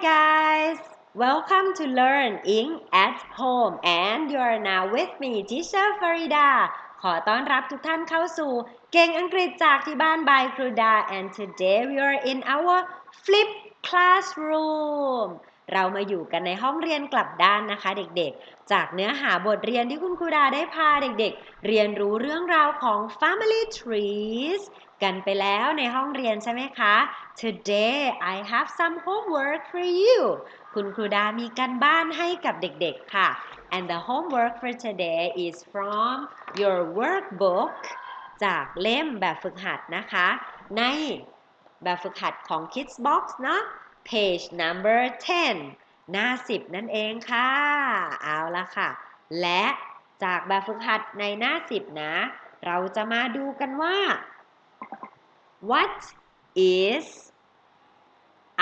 guys welcome to learn ing at home and you are now with me teacher Farida ขอต้อนรับทุกท่านเข้าสู่ เก่งอังกฤษจากที่บ้าน by ครูดา and today we are in our flip classroom เรามาอยู่กันในห้องเรียนกลับด้านนะคะเด็กๆ จากเนื้อหาบทเรียนที่คุณครูดาได้พาเด็กๆ เรียนรู้เรื่องราวของ family trees กันไปแล้วในห้องเรียนใช่ไหมคะ Today I have some homework for you คุณครูดามีกันบ้านให้กับเด็กๆค่ะ and the homework for today is from your workbook จากเล่มแบบฝึกหัดนะคะ ในแบบฝึกหัดของ Kids Box เนาะ page number 10 หน้า 10 นั่นเองค่ะ เอาละค่ะ และจากแบบฝึกหัดในหน้า 10 นะ เราจะมาดูกันว่า what is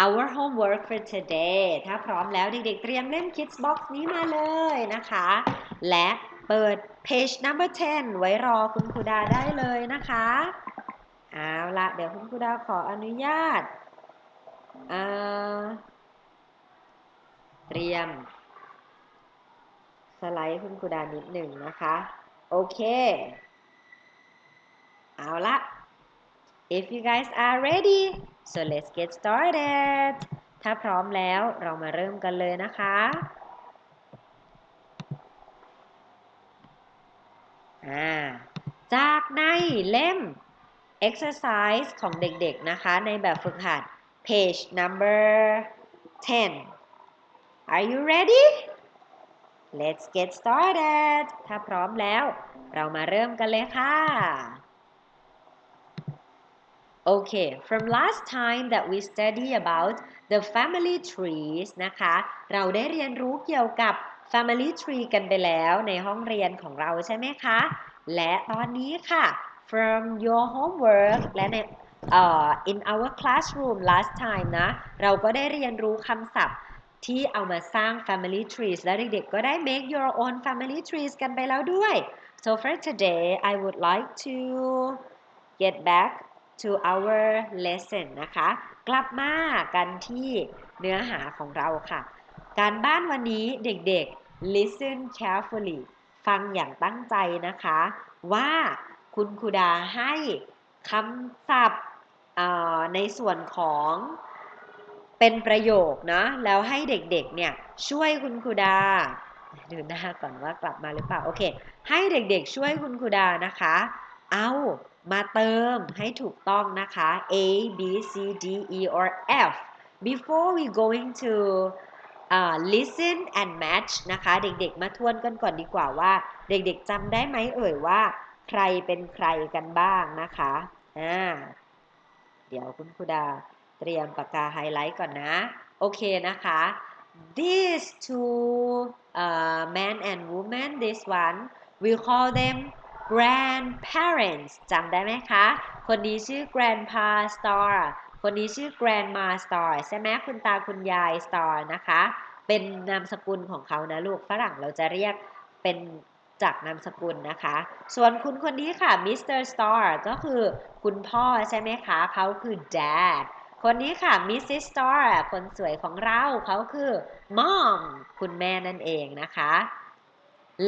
our homework for today ถ้าพร้อมแล้วเด็กๆ เตรียมเล่ม Kids Box นี้มาเลยนะคะ และเปิด page number 10 ไว้รอคุณครูดาได้เลยนะคะ เอาละเดี๋ยวคุณครูดาขออนุญาต เตรียม สไลด์คุณครูดานิดหนึ่งนะคะ โอเค เอาละ if you guys are ready so let's get started ถ้าพร้อมแล้วเรามาเริ่มกันเลยนะคะ จากในเล่ม exercise ของเด็กๆนะคะ ในแบบฝึกหัด page number 10 Are you ready Let's get started ถ้าพร้อมแล้ว เรามาเริ่มกันเลยค่ะ Okay from last time that we study about the family trees นะคะ เราได้เรียนรู้เกี่ยวกับ family tree กันไปแล้วในห้องเรียนของเราใช่ไหมคะ และตอนนี้ค่ะ from your homework และใน uh, in our classroom last time นะ เราก็ได้เรียนรู้คำศัพท์ที่เอามาสร้าง family trees และเด็กๆก็ได้ make your own family trees กันไปแล้วด้วย so for today I would like to get back to our lesson นะคะ กลับมากันที่เนื้อหาของเราค่ะ การบ้านวันนี้เด็กๆ listen carefully ฟังอย่างตั้งใจนะคะ ว่าคุณครูดาให้คำศัพท์ในส่วนของเป็นประโยคนะแล้วให้เด็กๆเนี่ยช่วยคุณครูดาดูหน้าก่อนว่ากลับมาหรือเปล่า โอเค ให้เด็กๆช่วยคุณครูดานะคะ เอา มาเติมให้ถูกต้องนะคะ A B C D E or F before we going to uh, listen and match นะคะ เด็กๆ มาทวนกันก่อนดีกว่าว่า เด็กๆจำได้ไหมเอ่ยว่า ใครเป็นใครกันบ้างนะคะอ่าเดี๋ยวคุณครูดาเตรียมปากกาไฮไลท์ก่อนนะ โอเคนะคะ these two uh, man and woman this one we call them grandparents จำได้ไหมคะ คนนี้ชื่อ grandpa star คนนี้ชื่อ grandma star ใช่ไหมคุณตาคุณยาย star นะคะ เป็นนามสกุลของเขานะลูก ฝรั่งเราจะเรียกเป็นจากนามสกุลนะคะ ส่วนคุณคนนี้ค่ะ Mr. Star ก็คือคุณพ่อใช่ไหมคะ เขาคือ dad คนนี้ค่ะ Mrs. Star คนสวยของเราเขาคือ Mom คุณแม่นั่นเองนะคะ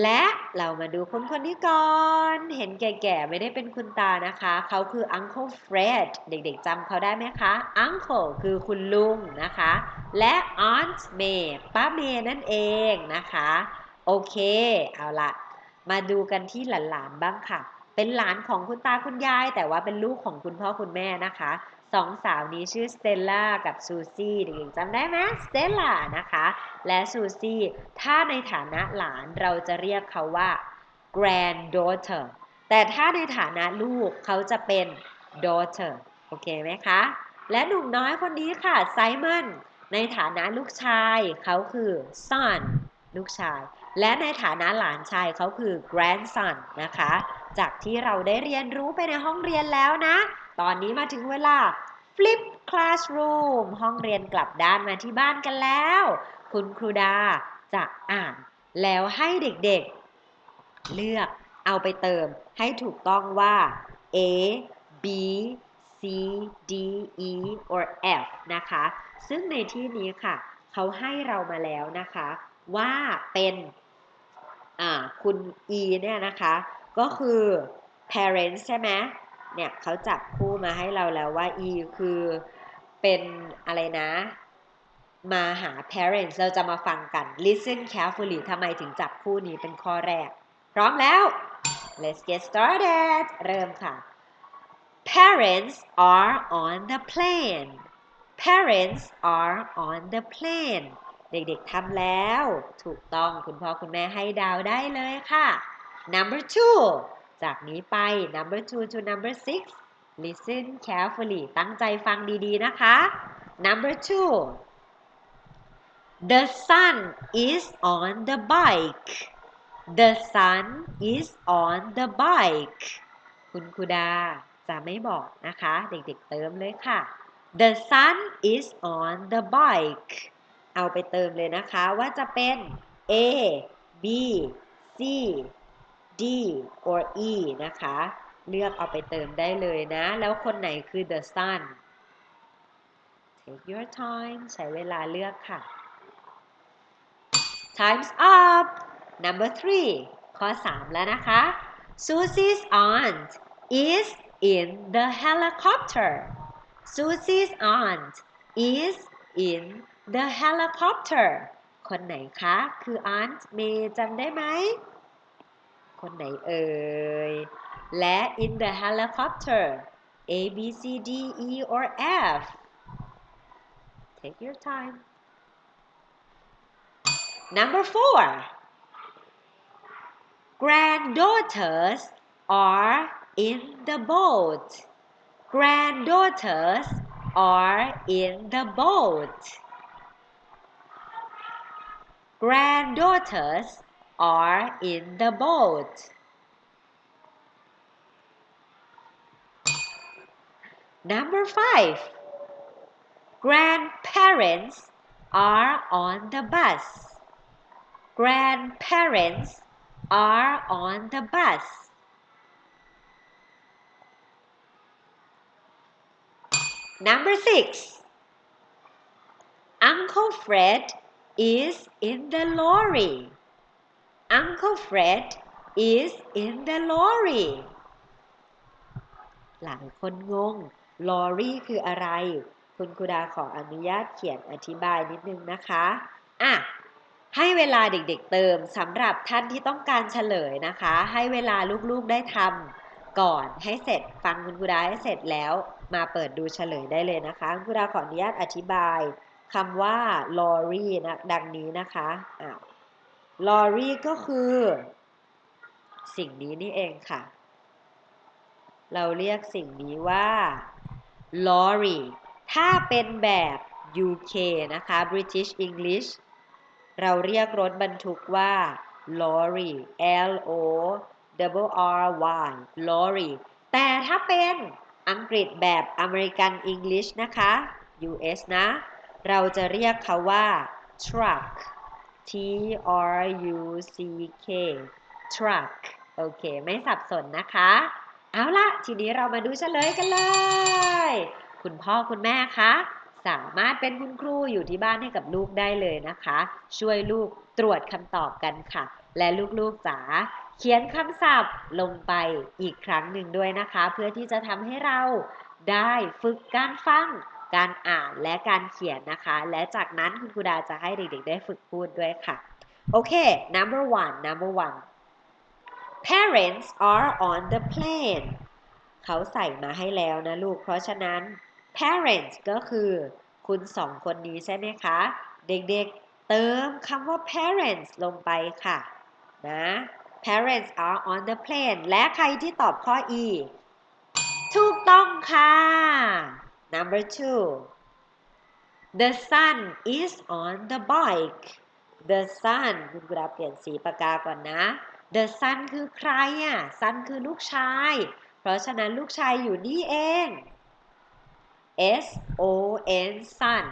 และเรามาดูคนคนนี้ก่อน เห็นแก่ๆ ไม่ได้เป็นคุณตานะคะ เขาคือ Uncle Fred เด็กๆจำเขาได้ไหมคะ Uncle คือคุณลุงนะคะ และ Aunt May ป้าเมย์นั่นเองนะคะ โอเค เอาละมาดูกันที่หลานๆ บ้างค่ะ เป็นหลานของคุณตาคุณยาย แต่ว่าเป็นลูกของคุณพ่อคุณแม่นะคะ สองสาวนี้ชื่อสเตลล่ากับซูซี่เด็กๆจำได้ไหมสเตลล่านะคะ และซูซี่ ถ้าในฐานะหลานเราจะเรียกเขาว่า granddaughter แต่ถ้าในฐานะลูกเขาจะเป็น daughter โอเคไหมคะ และหนุ่มน้อยคนนี้ค่ะไซมอนในฐานะลูกชายเขาคือ son ลูกชาย และในฐานะหลานชายเขาคือ grandson นะคะ จากที่เราได้เรียนรู้ไปในห้องเรียนแล้วนะ ตอนนี้มาถึงเวลา flip classroom ห้องเรียนกลับด้านมาที่บ้านกันแล้ว คุณครูดาจะอ่าน แล้วให้เด็กๆ เลือกเอาไปเติมให้ถูกต้องว่า A B C D E or F นะคะ ซึ่งในที่นี้ค่ะ เขาให้เรามาแล้วนะคะ ว่าเป็นคุณ E เนี่ยนะคะ ก็คือ parents ใช่ไหม เนี่ยเขาจับคู่มาให้เราแล้วว่า E คือเป็นอะไรนะ มาหา parents เราจะมาฟังกัน listen carefully ทำไมถึงจับคู่นี้เป็นข้อแรก พร้อมแล้ว let's get started เริ่มค่ะ parents are on the plane parents are on the plane เด็กๆทำแล้ว ถูกต้องคุณพ่อคุณแม่ให้ดาวได้เลยค่ะ number two จากนี้ไป number two to number six listen carefully ตั้งใจฟังดีๆนะคะ number two the sun is on the bike the sun is on the bike คุณครูดาจะไม่บอกนะคะ เด็กๆเติมเลยค่ะ the sun is on the bike เอาไปเติมเลยนะคะว่าจะเป็น A B C D or E นะคะ เลือกเอาไปเติมได้เลยนะ แล้วคนไหนคือ the sun take your time ใช้เวลาเลือกค่ะ time's up number three ข้อ 3 แล้วนะคะ Susie's aunt is in the helicopter Susie's aunt is in the helicopter คนไหนคะ คือ aunt เมย์จำได้ไหม คนไหนเอ่ย และ in the helicopter A B C D E or F take your time number four granddaughters are in the boat granddaughters are in the boat granddaughters are in the boat number five grandparents are on the bus grandparents are on the bus Number six. Uncle Fred is in the lorry. Uncle Fred is in the lorry. หลายคนงง lorry คืออะไร คุณครูดาขออนุญาตเขียนอธิบายนิดนึงนะคะอะให้เวลาเด็กๆเติมสำหรับท่านที่ต้องการเฉลยนะคะ ให้เวลาลูกๆได้ทำก่อนให้เสร็จฟังคุณครูดาให้เสร็จแล้วมาเปิดดูเฉลยได้เลยนะคะคุณครูดาขออนุญาตอธิบายคำว่า lorry นะดังนี้นะคะอ้าว lorry ก็คือ สิ่งนี้นี่เองค่ะ เราเรียกสิ่งนี้ว่า lorry ถ้าเป็นแบบ UK นะคะ British English เราเรียกรถบรรทุกว่า lorry L O W R Y lorry แต่ถ้าเป็นอังกฤษแบบ American English นะคะ US นะ เราจะเรียกเขาว่า truck T R U C K truck โอเค ไม่สับสนนะคะ เอาละทีนี้เรามาดูเฉลยกันเลย คุณพ่อคุณแม่คะสามารถเป็นคุณครูอยู่ที่บ้านให้กับลูกได้เลยนะคะ ช่วยลูกตรวจคำตอบกันค่ะ และลูกๆจ๋าเขียนคำศัพท์ลงไปอีกครั้งหนึ่งด้วยนะคะ เพื่อที่จะทำให้เราได้ฝึกการฟัง การอ่านและการเขียนนะคะ และจากนั้นคุณครูดาจะให้เด็กๆได้ฝึกพูดด้วยค่ะ โอเค number one number one parents are on the plane เขาใส่มาให้แล้วนะลูก เพราะฉะนั้น parents ก็คือคุณสองคนนี้ใช่ไหมคะ เด็กๆเติมคำว่า parents ลงไปค่ะ นะ parents are on the plane และใครที่ตอบข้อ E ถูกต้องค่ะ number two the sun is on the bike the sun คุณกราเปลี่ยนสีปากกาก่อนนะ the sun คือใครอะ sun คือลูกชาย เพราะฉะนั้นลูกชายอยู่นี่เอง S O N sun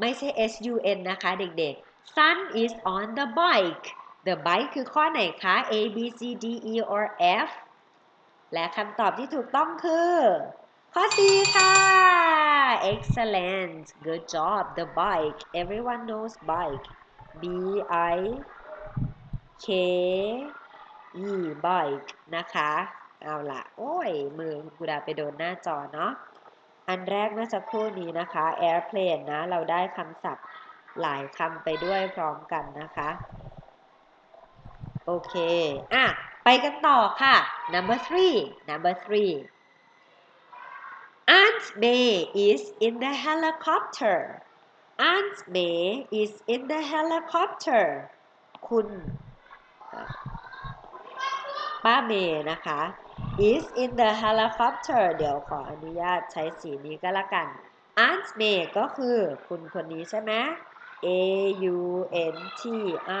ไม่ใช่ S U N นะคะเด็กๆ sun is on the bike the bike คือข้อไหนคะ A B C D E or F และคำตอบที่ถูกต้องคือ ข้อ C ค่ะ excellent good job the bike everyone knows bike B I K E bike นะคะ เอาละโอ้ย มือคุณดาไปโดนหน้าจอเนาะ อันแรกเมื่อสักครู่นี้นะคะ airplane นะ เราได้คำศัพท์หลายคำไปด้วยพร้อมกันนะคะ โอเค อะ ไปกันต่อค่ะ number three number three Aunt May is in the helicopter Aunt May is in the helicopter คุณป้าเมย์นะคะ is in the helicopter เดี๋ยวขออนุญาตใช้สีนี้ก็แล้วกัน Aunt May ก็คือคุณคนนี้ใช่ไหม A U N T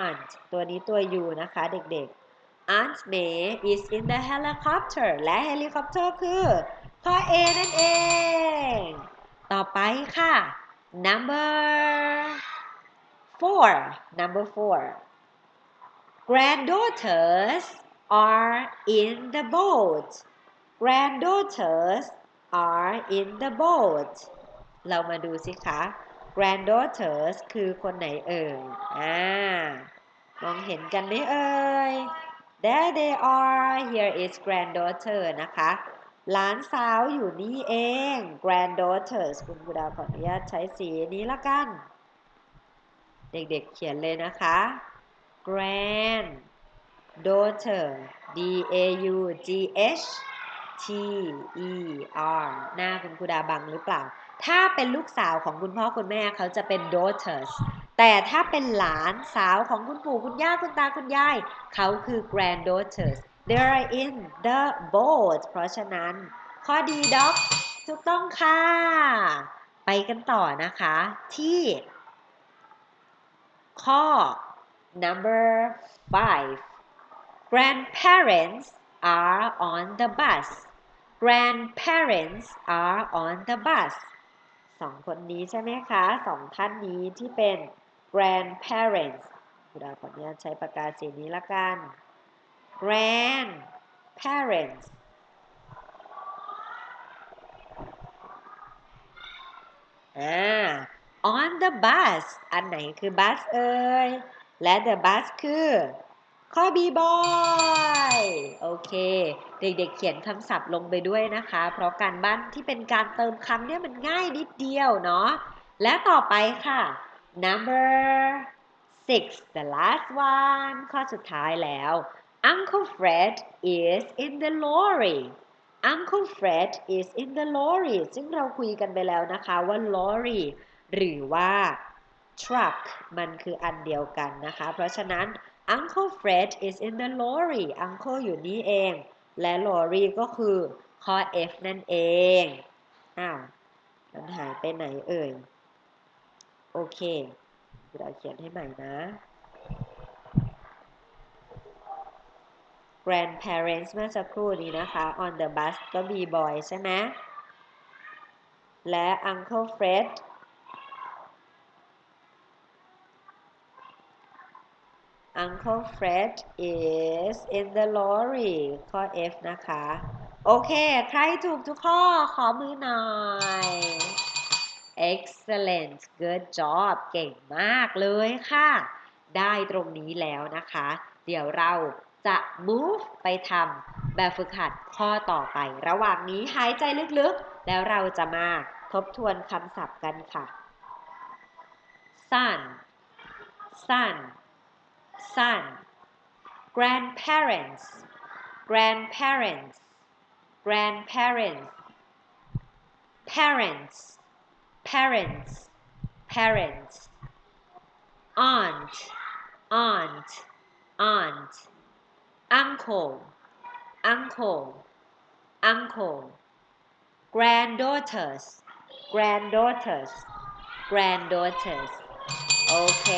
Aunt ตัวนี้ตัว U นะคะเด็กๆ Aunt May is in the helicopter และ helicopter คือ ข้อ A นั่นเอง ต่อไปค่ะ number four number four granddaughters are in the boat granddaughters are in the boat เรามาดูสิคะ granddaughters คือคนไหนเอ่ย อ่า มองเห็นกันไหมเอ่ย there they are here is granddaughter นะคะ หลานสาวอยู่นี่เอง granddaughters คุณกุดาขออนุญาตใช้สีนี้ละกัน เด็กๆเขียนเลยนะคะ grand daughter D A U G H T E R หน้าคุณครูดาบังหรือเปล่า ถ้าเป็นลูกสาวของคุณพ่อคุณแม่เขาจะเป็น daughters แต่ถ้าเป็นหลานสาวของคุณปู่คุณย่าคุณตาคุณยายเขาคือ granddaughters they are in the boat เพราะฉะนั้น ข้อดีด็อกถูกต้องค่ะ ไปกันต่อนะคะ ที่ ข้อ number five grandparents are on the bus grandparents are on the bus สองคนนี้ใช่ไหมคะ สองท่านนี้ที่เป็น grandparents คุณอาขออนุญาตใช้ปากกาสีนี้ละกัน grandparents อ่า on the bus อันไหนคือ bus เอ่ย และ the bus คือข้อ b boy โอเค เด็กๆเขียนคำศัพท์ลงไปด้วยนะคะ เพราะการบ้านที่เป็นการเติมคำเนี่ยมันง่ายนิดเดียวเนาะ และต่อไปค่ะ number six the last one ข้อสุดท้ายแล้ว Uncle Fred is in the lorry Uncle Fred is in the lorry ซึ่งเราคุยกันไปแล้วนะคะว่า lorry หรือว่า truck มันคืออันเดียวกันนะคะ เพราะฉะนั้น Uncle Fred is in the lorry Uncle อยู่นี่เอง และ lorry ก็คือข้อ F นั่นเอง อ้าว มันหายไปไหนเอ่ย โอเคเราเขียนให้ใหม่นะ grandparents เมื่อสักครู่นี้นะคะ on the bus ก็ be boy ใช่ไหมและ uncle Fred Uncle Fred is in the lorry ข้อ F นะคะ โอเค ใครถูกทุกข้อ ขอมือหน่อย excellent good job เก่งมากเลยค่ะ ได้ตรงนี้แล้วนะคะ เดี๋ยวเรา จะ move ไปทำแบบฝึกหัดข้อต่อไป ระหว่างนี้หายใจลึกๆ แล้วเราจะมาทบทวนคำศัพท์กันค่ะ sun sun son grandparents grandparents grandparents parents parents parents aunt aunt aunt uncle uncle uncle granddaughters granddaughters granddaughters โอเค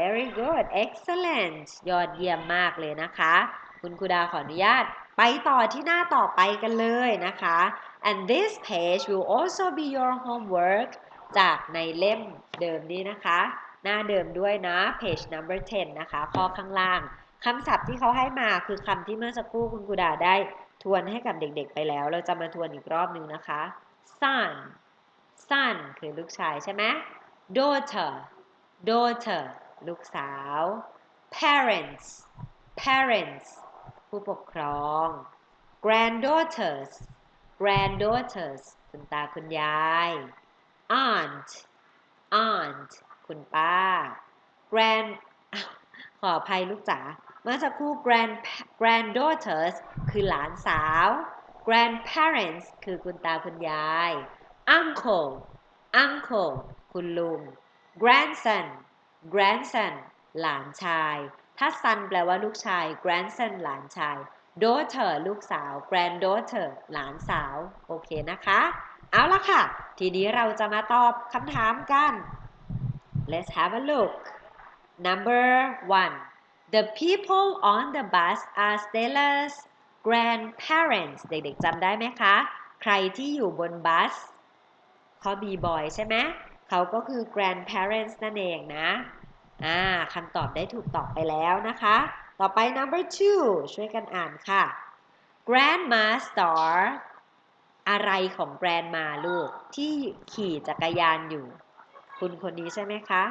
very good excellent ยอดเยี่ยมมากเลยนะคะ คุณครูดาขออนุญาตไปต่อที่หน้าต่อไปกันเลยนะคะ and this page will also be your homework จากในเล่มเดิมนี้นะคะ หน้าเดิมด้วยนะ page number 10 นะคะ ข้อข้างล่าง คำศัพท์ที่เขาให้มาคือคำที่เมื่อสักครู่คุณครูดาได้ทวนให้กับเด็กๆไปแล้ว เราจะมาทวนอีกรอบนึงนะคะ son son คือลูกชายใช่ไหม daughter daughter ลูกสาว parents parents ผู้ปกครอง granddaughters granddaughters คุณตาคุณยาย aunt aunt คุณป้า grand ขออภัยลูกจ๋า มื่อสักครู่ grand granddaughters คือหลานสาว grandparents คือคุณตาคุณยาย uncle uncle คุณลุง grandson grandson หลานชาย ถ้า son แปลว่าลูกชาย grandson หลานชาย daughter ลูกสาว granddaughter หลานสาว โอเคนะคะ เอาละค่ะ ทีนี้เราจะมาตอบคำถามกัน let's have a look number one the people on the bus are Stella's grandparents เด็กๆจำได้ไหมคะ ใครที่อยู่บนบัสเขาบีบอยใช่ไหมเขาก็คือ grandparents นั่นเองนะอ่าคำตอบได้ถูกตอบไปแล้วนะคะ ต่อไป number two ช่วยกันอ่านค่ะ grandma star อะไรของ grandma ลูก ที่ขี่จักรยานอยู่ คุณคนนี้ใช่ไหมคะ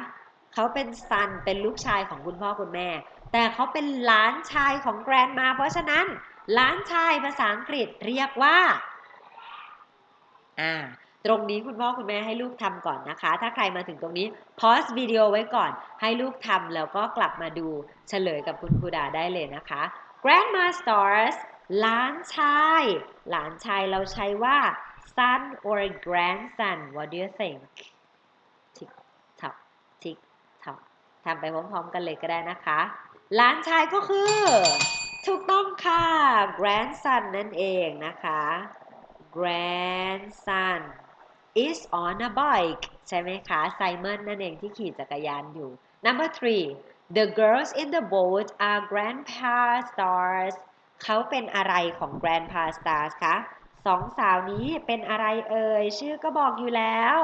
เขาเป็นซันเป็นลูกชายของคุณพ่อคุณแม่ แต่เขาเป็นหลานชายของ grandma เพราะฉะนั้นหลานชายภาษาอังกฤษเรียกว่า อ่า ตรงนี้คุณพ่อคุณแม่ให้ลูกทำก่อนนะคะ ถ้าใครมาถึงตรงนี้ pause วิดีโอไว้ก่อน ให้ลูกทำแล้วก็กลับมาดูเฉลยกับคุณครูดาได้เลยนะคะ grandma stars หลานชาย หลานชายเราใช้ว่า son or grandson what do you think ทิกทักทิกทักทำไปพร้อมๆกันเลยก็ได้นะคะ หลานชายก็คือ ถูกต้องค่ะ grandson นั่นเองนะคะ grandson is on a bike ใช่ไหมคะไซมอนนั่นเองที่ขี่จักรยานอยู่ number three the girls in the boat are grandpa stars เขาเป็นอะไรของ grandpa stars คะสองสาวนี้เป็นอะไรเอ่ย ชื่อก็บอกอยู่แล้ว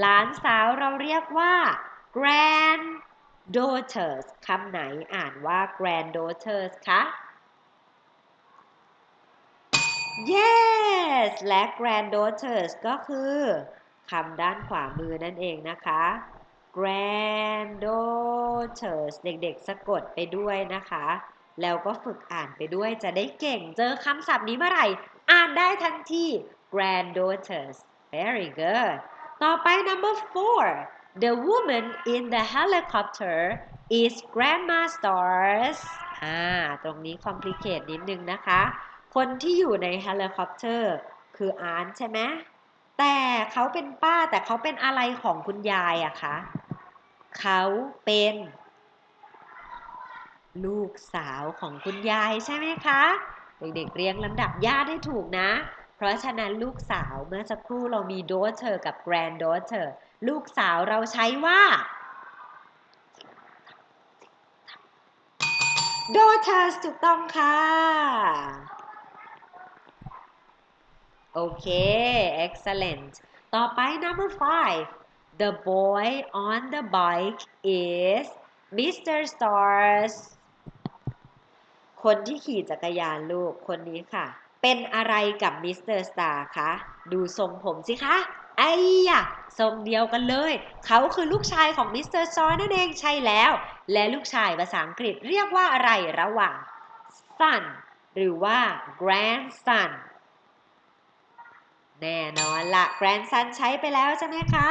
หลานสาวเราเรียกว่า grand daughters คำไหนอ่านว่า granddaughters คะ yes และ granddaughters ก็คือคำด้านขวามือนั่นเองนะคะ granddaughters เด็กๆ สะกดไปด้วยนะคะ แล้วก็ฝึกอ่านไปด้วยจะได้เก่ง เจอคำศัพท์นี้เมื่อไหร่ อ่านได้ทันที granddaughters very good ต่อไป number four the woman in the helicopter is grandma stars อ่า ตรงนี้ complicate นิดนึงนะคะ คนที่อยู่ในเฮลิคอปเตอร์คืออาร์ตใช่ไหม แต่เขาเป็นป้าแต่เขาเป็นอะไรของคุณยายอะคะ เขาเป็น ลูกสาวของคุณยายใช่ไหมคะ เด็กๆเรียงลำดับญาติให้ถูกนะ ราะฉะนั้นลูกสาวเมื่อสักครู่เรามี daughter กับ granddaughter ลูกสาวเราใช้ว่า daughters ถูกต้องค่ะ โอเค excellent ต่อไป number five the boy on the bike is Mr. Stars คนที่ขี่จักรยานลูกคนนี้ค่ะ เป็นอะไรกับ Mr. Star คะ ดูทรงผมสิคะ ไอ้ยะทรงเดียวกันเลย เขาคือลูกชายของ Mr. Star นั่นเองใช่แล้ว และลูกชายภาษาอังกฤษเรียกว่าอะไรระหว่าง son หรือว่า grandson แน่นอนละ grandson ใช้ไปแล้วใช่ไหมคะ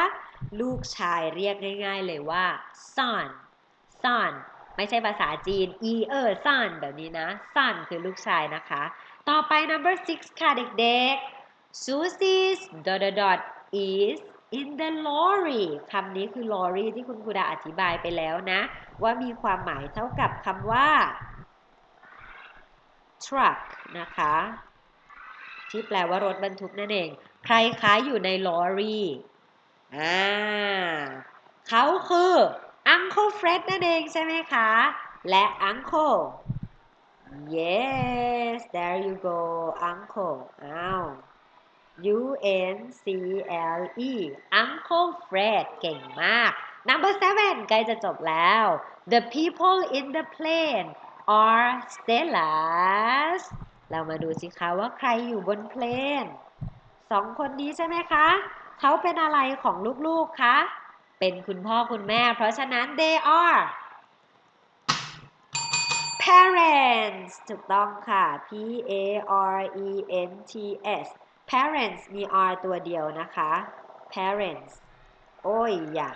ลูกชายเรียกง่าย ๆ เลยว่า son son ไม่ใช่ภาษาจีน e เออ son แบบนี้นะ son คือลูกชายนะคะ ต่อไป number six ค่ะเด็กๆ Susie's dot dot dot is in the lorry คำนี้คือ lorry ที่คุณครูดาอธิบายไปแล้วนะ ว่ามีความหมายเท่ากับคำว่า truck นะคะ ที่แปลว่ารถบรรทุกนั่นเอง ใครคะอยู่ในลอรี่อ่าเขาคือ Uncle Fred นั่นเองใช่ไหมคะ และ Uncle yes there you go Uncle อ้าว U N C L E Uncle Fred เก่งมาก number seven ใกล้จะจบแล้ว the people in the plane are Stellas เรามาดูสิคะว่าใครอยู่บนเพลนสองคนนี้ใช่ไหมคะ เขาเป็นอะไรของลูกๆคะ เป็นคุณพ่อคุณแม่ เพราะฉะนั้น they are parents ถูกต้องค่ะ P A R E N T S parents มี R ตัวเดียวนะคะ parents โอ้ยอย่า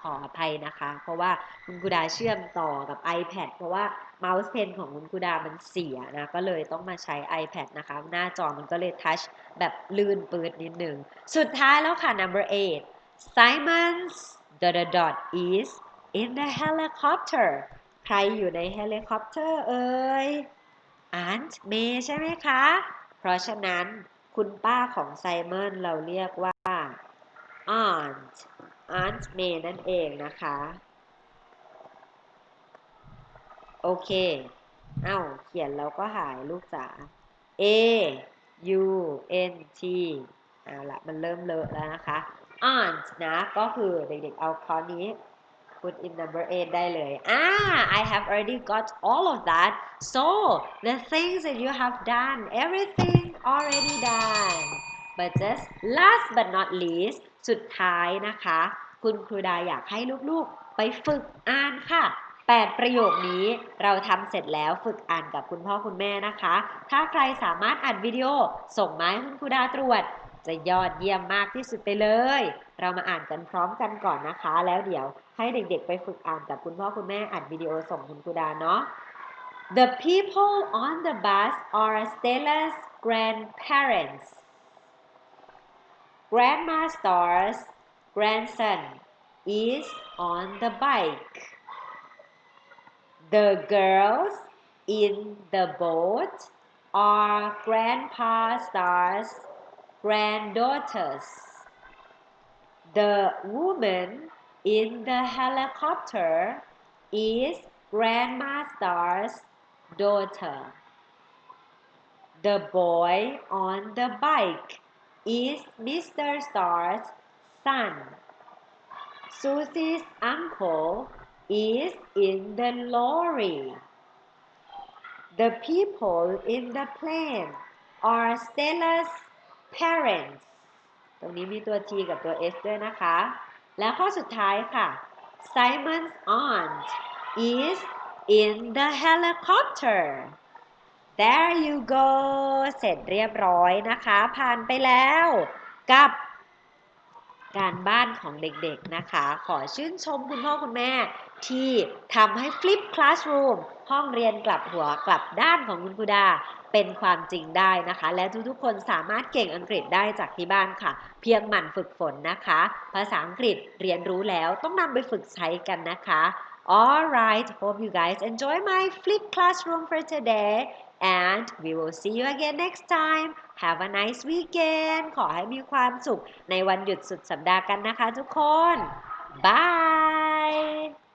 ขออภัยนะคะ เพราะว่าคุณกุดาเชื่อมต่อกับ iPad เพราะว่าเมาส์เพนของคุณกุดามันเสียนะ ก็เลยต้องมาใช้ iPad นะคะ หน้าจอมันก็เลยทัชแบบลื่นปืดนิดหนึ่ง สุดท้ายแล้วค่ะ number 8 Simon's dot dot dot is in the helicopter ครอยู่ในเฮลิคอปเตอร์เอ่ย Aunt May ใช่ไหมคะ เพราะฉะนั้นคุณป้าของไซมอนเราเรียกว่า Aunt Aunt May นั่นเองนะคะ โอเคเอ้าเขียนแล้วก็หายลูกจ๋า A U N T เอาละมันเริ่มเลอะแล้วนะคะ aunt นะ ก็คือเด็กๆเอาข้อนี้ put in number 8 ได้เลย ah I have already got all of that so the things that you have done everything already done but just last but not least สุดท้ายนะคะ คุณครูดาอยากให้ลูกๆ ไปฝึกอ่านค่ะ8ประโยคนี้เราทำเสร็จแล้วฝึกอ่านกับคุณพ่อคุณแม่นะคะ ถ้าใครสามารถอัดวิดีโอส่งมาให้คุณครูดาตรวจ จะยอดเยี่ยมมากที่สุดไปเลย เรามาอ่านกันพร้อมกันก่อนนะคะ แล้วเดี๋ยวให้เด็กๆไปฝึกอ่านกับคุณพ่อคุณแม่อัดวิดีโอส่งคุณครูดาเนาะ The people on the bus are Stella's grandparents. Grandma Star's grandson is on the bike. The girls in the boat are Grandpa Star's granddaughters. The woman in the helicopter is Grandma Star's daughter. The boy on the bike is Mr. Star's son. Susie's uncle is in the lorry. The people in the plane are Stella's parents ตรงนี้มีตัว T กับตัว S ด้วยนะคะ แล้วข้อสุดท้ายค่ะ Simon's aunt is in the helicopter there you go เสร็จเรียบร้อยนะคะ ผ่านไปแล้วกับการบ้านของเด็กๆนะคะ ขอชื่นชมคุณพ่อคุณแม่ ที่ทำให้ Flip Classroom ห้องเรียนกลับหัวกลับด้านของคุณครูดา เป็นความจริงได้นะคะ และทุกๆคนสามารถเก่งอังกฤษได้จากที่บ้านค่ะ เพียงหมั่นฝึกฝนนะคะ ภาษาอังกฤษเรียนรู้แล้วต้องนำไปฝึกใช้กันนะคะ Alright hope you guys enjoy my Flip Classroom for today and we will see you again next time have a nice weekend ขอให้มีความสุขในวันหยุดสุดสัปดาห์กันนะคะทุกคน bye